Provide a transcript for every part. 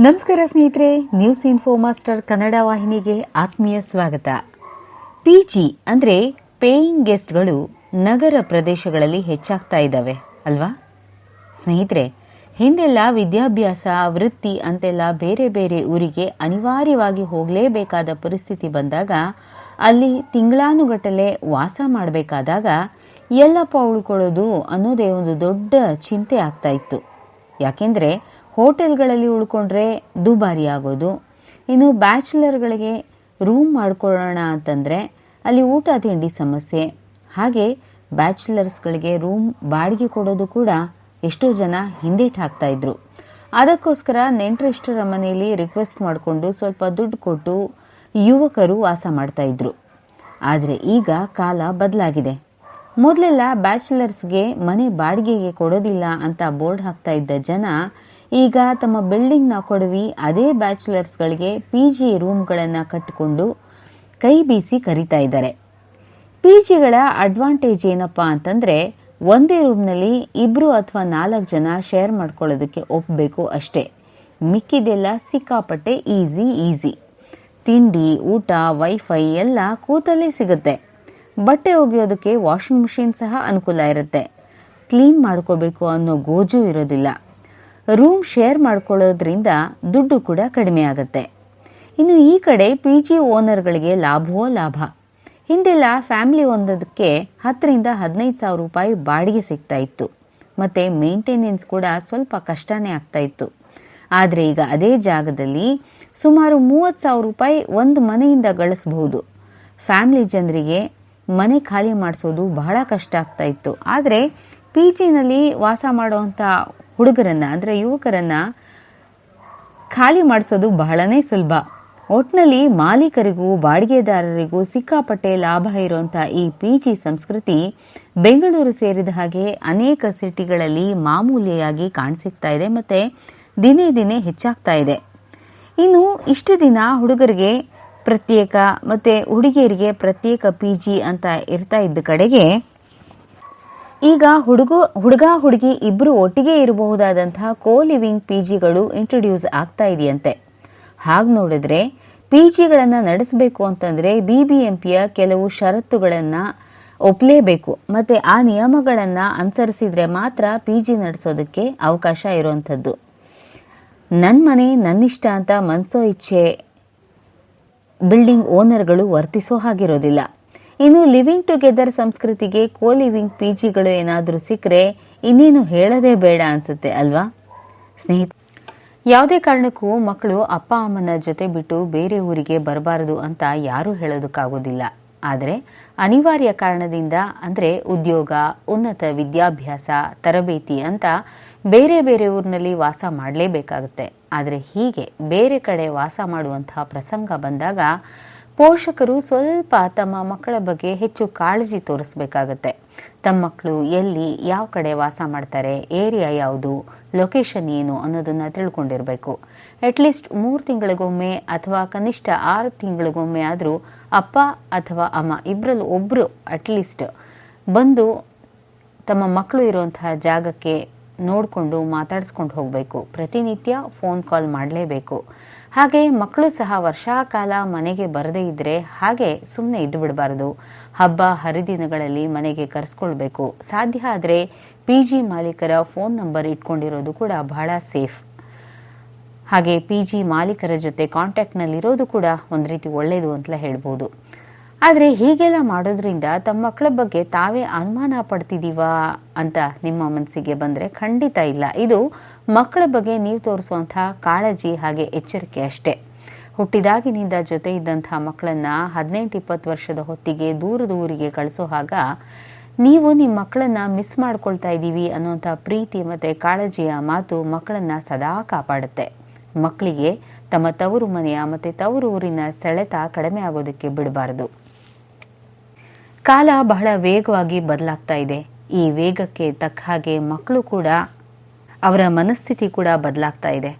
ನಮಸ್ಕಾರ ಸ್ನೇಹಿತರೆ news info master Kannada ವಾಹಿನಿಗೆ ಆತ್ಮೀಯ ಸ್ವಾಗತ. ಪಿಜಿ ಅಂದ್ರೆ ಪೇಯಿಂಗ್ ಗೆಸ್ಟ್ಗಳು ನಗರ ಪ್ರದೇಶಗಳಲ್ಲಿ ಹೆಚ್ಚಾಗ್ತಾ ಇದ್ದಾವೆ, ಅಲ್ವಾ? ಸ್ನೇಹಿತರೆ, ಹಿಂದೆಲ್ಲ ವಿದ್ಯಾಭ್ಯಾಸ, ವೃತ್ತಿ ಅಂತೆಲ್ಲ ಬೇರೆ ಬೇರೆ ಊರಿಗೆ ಅನಿವಾರ್ಯವಾಗಿ ಹೋಗಲೇಬೇಕಾದ ಪರಿಸ್ಥಿತಿ ಬಂದಾಗ, ಅಲ್ಲಿ ತಿಂಗಳಾನುಗಟ್ಟಲೆ ವಾಸ ಮಾಡಬೇಕಾದಾಗ ಎಲ್ಲಪ್ಪ ಉಳ್ಕೊಳ್ಳೋದು ಅನ್ನೋದೇ ಒಂದು ದೊಡ್ಡ ಚಿಂತೆ ಆಗ್ತಾ ಇತ್ತು. ಯಾಕೆಂದ್ರೆ ಹೋಟೆಲ್ಗಳಲ್ಲಿ ಉಳ್ಕೊಂಡ್ರೆ ದುಬಾರಿ ಆಗೋದು ಇನ್ನು ಬ್ಯಾಚುಲರ್ಗಳಿಗೆ ರೂಮ್ ಮಾಡ್ಕೊಳ್ಳೋಣ ಅಂತಂದರೆ ಅಲ್ಲಿ ಊಟ ತಿಂಡಿ ಸಮಸ್ಯೆ. ಹಾಗೆ ಬ್ಯಾಚುಲರ್ಸ್ಗಳಿಗೆ ರೂಮ್ ಬಾಡಿಗೆ ಕೊಡೋದು ಕೂಡ ಎಷ್ಟೋ ಜನ ಹಿಂದೇಟ್ ಹಾಕ್ತಾ ಇದ್ರು. ಅದಕ್ಕೋಸ್ಕರ ನೆಂಟರಿಷ್ಟರ ಮನೆಯಲ್ಲಿ ರಿಕ್ವೆಸ್ಟ್ ಮಾಡಿಕೊಂಡು ಸ್ವಲ್ಪ ದುಡ್ಡು ಕೊಟ್ಟು ಯುವಕರು ವಾಸ ಮಾಡ್ತಾ ಇದ್ರು. ಆದರೆ ಈಗ ಕಾಲ ಬದಲಾಗಿದೆ. ಮೊದಲೆಲ್ಲ ಬ್ಯಾಚುಲರ್ಸ್ಗೆ ಮನೆ ಬಾಡಿಗೆಗೆ ಕೊಡೋದಿಲ್ಲ ಅಂತ ಬೋರ್ಡ್ ಹಾಕ್ತಾ ಇದ್ದ ಜನ ಈಗ ತಮ್ಮ ಬಿಲ್ಡಿಂಗ್ನ ಕೊಡವಿ ಅದೇ ಬ್ಯಾಚುಲರ್ಸ್ಗಳಿಗೆ ಪಿ ಜಿ ರೂಮ್ಗಳನ್ನು ಕಟ್ಟಿಕೊಂಡು ಕೈ ಬೀಸಿ ಕರಿತಾ ಇದ್ದಾರೆ. ಪಿ ಜಿಗಳ ಅಡ್ವಾಂಟೇಜ್ ಏನಪ್ಪ ಅಂತಂದರೆ ಒಂದೇ ರೂಮ್ನಲ್ಲಿ ಇಬ್ಬರು ಅಥವಾ ನಾಲ್ಕು ಜನ ಶೇರ್ ಮಾಡ್ಕೊಳ್ಳೋದಕ್ಕೆ ಒಪ್ಪಬೇಕು ಅಷ್ಟೇ. ಮಿಕ್ಕಿದೆಲ್ಲ ಸಿಕ್ಕಾಪಟ್ಟೆ ಈಸಿ ಈಸಿ ತಿಂಡಿ, ಊಟ ವೈಫೈ ಎಲ್ಲ ಕೂತಲ್ಲೇ ಸಿಗುತ್ತೆ. ಬಟ್ಟೆ ಒಗೆಯೋದಕ್ಕೆ ವಾಷಿಂಗ್ ಮಿಷಿನ್ ಸಹ ಅನುಕೂಲ ಇರುತ್ತೆ. ಕ್ಲೀನ್ ಮಾಡ್ಕೋಬೇಕು ಅನ್ನೋ ಗೋಜು ಇರೋದಿಲ್ಲ. ರೂಮ್ ಶೇರ್ ಮಾಡ್ಕೊಳ್ಳೋದ್ರಿಂದ ದುಡ್ಡು ಕೂಡ ಕಡಿಮೆ ಆಗುತ್ತೆ. ಇನ್ನು ಈ ಕಡೆ ಪಿ ಜಿ ಓನರ್ಗಳಿಗೆ ಲಾಭವೋ ಲಾಭ? ಹಿಂದೆಲ್ಲ ಫ್ಯಾಮಿಲಿ ಒಂದಕ್ಕೆ ಹತ್ತರಿಂದ ಹದಿನೈದು ಸಾವಿರ ರೂಪಾಯಿ ಬಾಡಿಗೆ ಸಿಗ್ತಾ ಇತ್ತು. ಮತ್ತು ಮೇಂಟೆನೆನ್ಸ್ ಕೂಡ ಸ್ವಲ್ಪ ಕಷ್ಟನೇ ಆಗ್ತಾ ಇತ್ತು. ಆದರೆ ಈಗ ಅದೇ ಜಾಗದಲ್ಲಿ ಸುಮಾರು ಮೂವತ್ತು ಸಾವಿರ ರೂಪಾಯಿ ಒಂದು ಮನೆಯಿಂದ ಗಳಿಸ್ಬಹುದು. ಫ್ಯಾಮಿಲಿ ಜನರಿಗೆ ಮನೆ ಖಾಲಿ ಮಾಡಿಸೋದು ಬಹಳ ಕಷ್ಟ ಆಗ್ತಾ ಇತ್ತು. ಆದರೆ ಪಿ ಜಿನಲ್ಲಿ ವಾಸ ಮಾಡುವಂಥ ಹುಡುಗರನ್ನ, ಅಂದರೆ ಯುವಕರನ್ನ ಖಾಲಿ ಮಾಡಿಸೋದು ಬಹಳನೇ ಸುಲಭ. ಒಟ್ನಲ್ಲಿ ಮಾಲೀಕರಿಗೂ, ಬಾಡಿಗೆದಾರರಿಗೂ ಸಿಕ್ಕಾಪಟ್ಟೆ ಲಾಭ ಇರುವಂಥ ಈ ಪಿ ಜಿ ಸಂಸ್ಕೃತಿ ಬೆಂಗಳೂರು ಸೇರಿದ ಹಾಗೆ ಅನೇಕ ಸಿಟಿಗಳಲ್ಲಿ ಮಾಮೂಲಿಯಾಗಿ ಕಾಣಸಿಗ್ತಾ ಇದೆ ಮತ್ತೆ ದಿನೇ ದಿನೇ ಹೆಚ್ಚಾಗ್ತಾ ಇದೆ. ಇನ್ನು ಇಷ್ಟು ದಿನ ಹುಡುಗರಿಗೆ ಪ್ರತ್ಯೇಕ ಮತ್ತೆ ಹುಡುಗಿಯರಿಗೆ ಪ್ರತ್ಯೇಕ ಪಿ ಜಿ ಅಂತ ಇರ್ತಾ ಇದ್ದ ಕಡೆಗೆ ಈಗ ಹುಡುಗ ಹುಡುಗ, ಹುಡುಗಿ ಇಬ್ಬರು ಒಟ್ಟಿಗೆ ಇರಬಹುದಾದಂತಹ ಕೋ ಲಿವಿಂಗ್ ಪಿ ಜಿಗಳು ಇಂಟ್ರೊಡ್ಯೂಸ್ ಆಗ್ತಾ ಇದೆಯಂತೆ. ಹಾಗೆ ನೋಡಿದ್ರೆ ಪಿ ಜಿಗಳನ್ನು ನಡೆಸಬೇಕು ಅಂತಂದ್ರೆ ಪಿಯ ಕೆಲವು ಷರತ್ತುಗಳನ್ನು ಒಪ್ಪಲೇಬೇಕು ಮತ್ತೆ ಆ ನಿಯಮಗಳನ್ನು ಅನುಸರಿಸಿದ್ರೆ ಮಾತ್ರ ಪಿ ಜಿ ನಡೆಸೋದಕ್ಕೆ ಅವಕಾಶ ಇರುವಂಥದ್ದು. ನನ್ನ ಮನೆ, ನನ್ನಿಷ್ಟ ಅಂತ ಮನಸೋ ಇಚ್ಛೆ ಬಿಲ್ಡಿಂಗ್ ಓನರ್ಗಳು ವರ್ತಿಸೋ ಹಾಗಿರೋದಿಲ್ಲ. ಇನ್ನು ಲಿವಿಂಗ್ ಟುಗೆದರ್ ಸಂಸ್ಕೃತಿಗೆ ಕೋ ಲಿವಿಂಗ್ ಪಿ ಜಿಗಳು ಏನಾದರೂ ಸಿಕ್ಕರೆ ಇನ್ನೇನು ಹೇಳೋದೇ ಬೇಡ ಅನ್ಸುತ್ತೆ ಅಲ್ವಾ? ಸ್ನೇಹಿತ ಯಾವುದೇ ಕಾರಣಕ್ಕೂ ಮಕ್ಕಳು ಅಪ್ಪ, ಅಮ್ಮನ ಜೊತೆ ಬಿಟ್ಟು ಬೇರೆ ಊರಿಗೆ ಬರಬಾರದು ಅಂತ ಯಾರೂ ಹೇಳೋದಕ್ಕಾಗೋದಿಲ್ಲ. ಆದರೆ ಅನಿವಾರ್ಯ ಕಾರಣದಿಂದ ಅಂದರೆ ಉದ್ಯೋಗ, ಉನ್ನತ ವಿದ್ಯಾಭ್ಯಾಸ, ತರಬೇತಿ ಅಂತ ಬೇರೆ ಬೇರೆ ಊರಿನಲ್ಲಿ ವಾಸ ಮಾಡಲೇಬೇಕಾಗುತ್ತೆ. ಆದರೆ ಹೀಗೆ ಬೇರೆ ಕಡೆ ವಾಸ ಮಾಡುವಂತಹ ಪ್ರಸಂಗ ಬಂದಾಗ ಪೋಷಕರು ಸ್ವಲ್ಪ ತಮ್ಮ ಮಕ್ಕಳ ಬಗ್ಗೆ ಹೆಚ್ಚು ಕಾಳಜಿ ತೋರಿಸಬೇಕಾಗತ್ತೆ. ತಮ್ಮ ಮಕ್ಕಳು ಎಲ್ಲಿ, ಯಾವ ಕಡೆ ವಾಸ ಮಾಡ್ತಾರೆ, ಏರಿಯಾ ಯಾವುದು ಲೊಕೇಶನ್ ಏನು ಅನ್ನೋದನ್ನು ತಿಳ್ಕೊಂಡಿರಬೇಕು. ಅಟ್ಲೀಸ್ಟ್ ಮೂರು ತಿಂಗಳಿಗೊಮ್ಮೆ ಅಥವಾ ಕನಿಷ್ಠ ಆರು ತಿಂಗಳಿಗೊಮ್ಮೆ ಆದರೂ ಅಪ್ಪ ಅಥವಾ ಅಮ್ಮ ಇಬ್ಬರಲ್ಲಿ ಒಬ್ಬರು ಅಟ್ಲೀಸ್ಟ್ ಬಂದು ತಮ್ಮ ಮಕ್ಕಳು ಇರುವಂತಹ ಜಾಗಕ್ಕೆ ನೋಡಿಕೊಂಡು ಮಾತಾಡಿಸ್ಕೊಂಡು ಹೋಗಬೇಕು. ಪ್ರತಿನಿತ್ಯ ಫೋನ್ ಕಾಲ್ ಮಾಡಲೇಬೇಕು. ಹಾಗೆ ಮಕ್ಕಳು ಸಹ ವರ್ಷಾಕಾಲ ಮನೆಗೆ ಬರದೇ ಇದ್ದರೆ ಹಾಗೆ ಸುಮ್ಮನೆ ಇದ್ದು ಬಿಡಬಾರ್ದು. ಹಬ್ಬ, ಹರಿದಿನಗಳಲ್ಲಿ ಮನೆಗೆ ಕರೆಸ್ಕೊಳ್ಬೇಕು. ಸಾಧ್ಯ ಆದರೆ ಪಿ ಜಿ ಮಾಲೀಕರ ಫೋನ್ ನಂಬರ್ ಇಟ್ಕೊಂಡಿರೋದು ಕೂಡ ಬಹಳ ಸೇಫ್ ಹಾಗೆ ಪಿ ಜಿ ಮಾಲೀಕರ ಜೊತೆ ಕಾಂಟ್ಯಾಕ್ಟ್ನಲ್ಲಿರೋದು ಕೂಡ ಒಂದು ರೀತಿ ಒಳ್ಳೆಯದು ಅಂತಲೇ ಹೇಳ್ಬೋದು. ಆದರೆ ಹೀಗೆಲ್ಲ ಮಾಡೋದ್ರಿಂದ ತಮ್ಮ ಮಕ್ಕಳ ಬಗ್ಗೆ ತಾವೇ ಅನುಮಾನ ಪಡ್ತಿದ್ದೀವಾ ಅಂತ ನಿಮ್ಮ ಮನಸ್ಸಿಗೆ ಬಂದರೆ ಖಂಡಿತ ಇಲ್ಲ. ಇದು ಮಕ್ಕಳ ಬಗ್ಗೆ ನೀವು ತೋರಿಸುವಂತಹ ಕಾಳಜಿ ಹಾಗೆ ಎಚ್ಚರಿಕೆ ಅಷ್ಟೇ. ಹುಟ್ಟಿದಾಗಿನಿಂದ ಜೊತೆ ಇದ್ದಂಥ ಮಕ್ಕಳನ್ನ ಹದಿನೆಂಟು ಇಪ್ಪತ್ತು ವರ್ಷದ ಹೊತ್ತಿಗೆ ದೂರದ ಊರಿಗೆ ಕಳಿಸೋ ಹಾಗ ನೀವು ನಿಮ್ಮ ಮಕ್ಕಳನ್ನ ಮಿಸ್ ಮಾಡ್ಕೊಳ್ತಾ ಇದ್ದೀವಿ ಅನ್ನೋಂಥ ಪ್ರೀತಿ ಮತ್ತು ಕಾಳಜಿಯ ಮಾತು ಮಕ್ಕಳನ್ನ ಸದಾ ಕಾಪಾಡುತ್ತೆ. ಮಕ್ಕಳಿಗೆ ತಮ್ಮ ತವರು ಮನೆಯ ಮತ್ತು ತವರು ಊರಿನ ಸೆಳೆತ ಕಡಿಮೆ ಆಗೋದಕ್ಕೆ ಬಿಡಬಾರದು. ಕಾಲ ಬಹಳ ವೇಗವಾಗಿ ಬದಲಾಗ್ತಾ ಇದೆ. ಈ ವೇಗಕ್ಕೆ ತಕ್ಕ ಹಾಗೆ ಮಕ್ಕಳು ಕೂಡ ಅವರ ಮನಸ್ಥಿತಿ ಕೂಡ ಬದಲಾಗ್ತಾ ಇದೆ.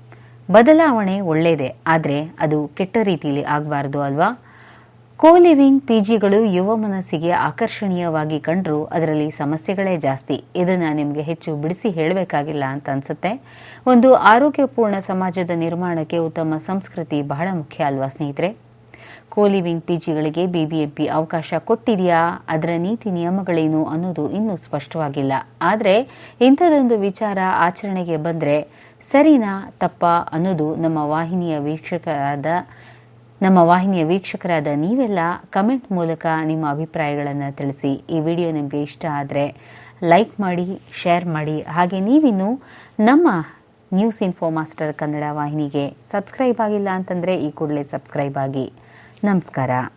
ಬದಲಾವಣೆ ಒಳ್ಳೆಯದೇ ಆದರೆ ಅದು ಕೆಟ್ಟ ರೀತಿಯಲ್ಲಿ ಆಗಬಾರ್ದು ಅಲ್ವಾ? ಕೋ ಲಿವಿಂಗ್ ಪಿಜಿಗಳು ಯುವ ಮನಸ್ಸಿಗೆ ಆಕರ್ಷಣೀಯವಾಗಿ ಕಂಡರೂ ಅದರಲ್ಲಿ ಸಮಸ್ಯೆಗಳೇ ಜಾಸ್ತಿ. ಇದನ್ನು ನಿಮಗೆ ಹೆಚ್ಚು ಬಿಡಿಸಿ ಹೇಳಬೇಕಾಗಿಲ್ಲ ಅಂತ ಅನ್ಸುತ್ತೆ. ಒಂದು ಆರೋಗ್ಯಪೂರ್ಣ ಸಮಾಜದ ನಿರ್ಮಾಣಕ್ಕೆ ಉತ್ತಮ ಸಂಸ್ಕೃತಿ ಬಹಳ ಮುಖ್ಯ ಅಲ್ವಾ ಸ್ನೇಹಿತರೆ? ಕೋ ಲಿವಿಂಗ್ ಪಿಜಿಗಳಿಗೆ ಬಿಬಿಎಂಪಿ ಅವಕಾಶ ಕೊಟ್ಟಿದೆಯಾ? ಅದರ ನೀತಿ ನಿಯಮಗಳೇನು ಅನ್ನೋದು ಇನ್ನೂ ಸ್ಪಷ್ಟವಾಗಿಲ್ಲ. ಆದರೆ ಇಂಥದೊಂದು ವಿಚಾರ ಆಚರಣೆಗೆ ಬಂದರೆ ಸರಿನಾ ತಪ್ಪಾ ಅನ್ನೋದು ನಮ್ಮ ವಾಹಿನಿಯ ವೀಕ್ಷಕರಾದ, ನಮ್ಮ ವಾಹಿನಿಯ ವೀಕ್ಷಕರಾದ ನೀವೆಲ್ಲ ಕಮೆಂಟ್ ಮೂಲಕ ನಿಮ್ಮ ಅಭಿಪ್ರಾಯಗಳನ್ನು ತಿಳಿಸಿ. ಈ ವಿಡಿಯೋ ನಿಮಗೆ ಇಷ್ಟ ಆದರೆ ಲೈಕ್ ಮಾಡಿ, ಶೇರ್ ಮಾಡಿ. ಹಾಗೆ ನೀವಿನ್ನು ನಮ್ಮ ನ್ಯೂಸ್ ಇನ್ಫೋ ಮಾಸ್ಟರ್ ಕನ್ನಡ ವಾಹಿನಿಗೆ ಸಬ್ಸ್ಕ್ರೈಬ್ ಆಗಿಲ್ಲ ಅಂತಂದರೆ ಈ ಕೂಡಲೇ ಸಬ್ಸ್ಕ್ರೈಬ್ ಆಗಿ. ナムスから